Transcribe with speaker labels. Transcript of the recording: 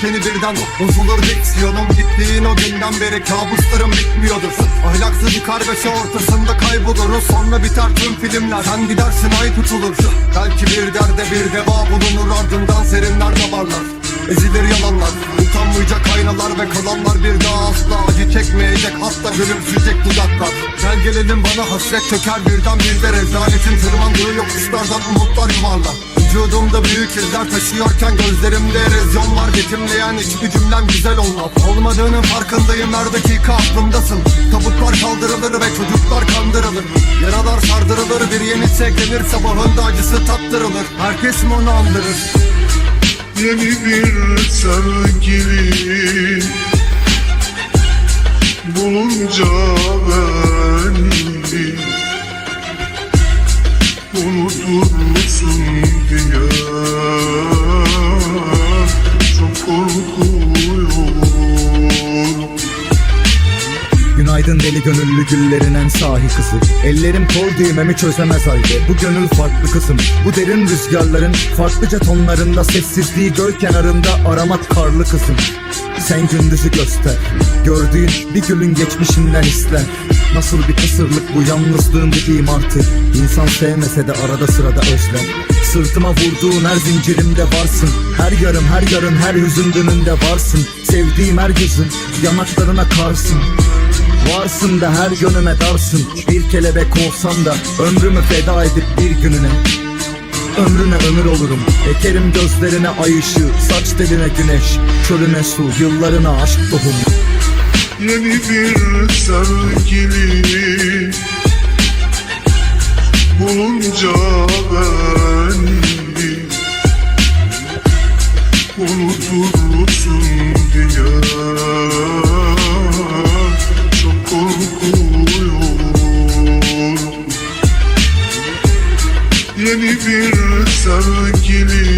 Speaker 1: seni birden Bozulur diksiyonum gittiğin o günden beri kabuslarım bitmiyordur. Ahlaksız bir kargaşa ortasında kayboluruz Sonra biter tüm filmler Sen gidersin ay tutulur. Belki bir derde bir deva bulunur ardından serinler damarlar Ezilir yalanlar Utanmayacak aynalar ve kalanlar bir daha asla acı çekmeyecek Hatta gülümseyecek dudaklar. Gel gelelim bana hasret çöker birden bir de Rezaletin tırmandığı yokuşlardan umutlar yuvarlar Vücudumda büyük izler taşıyorken gözlerimde erozyon var. Betimleyen hiçbir cümlem güzel olmaz. Olmadığının farkındayım her dakika aklımdasın. Tabutlar kaldırılır ve çocuklar kandırılır. Yaralar sardırılır bir yenisi eklenir Sabahında acısı tattırılır. Herkes mi onu andırır?
Speaker 2: Yeni bir sevgili Bulunca beni Unutur musun diye
Speaker 3: Günaydın deli gönüllü güllerin en sahi kızı. Ellerim kol düğmemi çözemez halde. Bu gönül farklı kızım Bu derin rüzgarların farklıca tonlarında Sessizliği göl kenarında aramak karlı kızım. Sen gündüzü göster. Gördüğün bir gülün geçmişinden isten Nasıl bir kısırlık bu yalnızlığın dediğim artık. İnsan sevmese de arada sırada özlem. Sırtıma vurduğun her zincirimde varsın. Her yarım her yarın her hüzün dönünde varsın. Sevdiğim her gözün yanaklarına karsın Varsın da her yönüme darsın. Bir kelebek olsam da ömrümü feda edip bir gününe Ömrüne ömür olurum. Ekerim gözlerine ay ışığı Saç teline güneş Çölüne su Yıllarına aşk tohumu.
Speaker 2: Yeni bir sevgili Yeni bir sevgili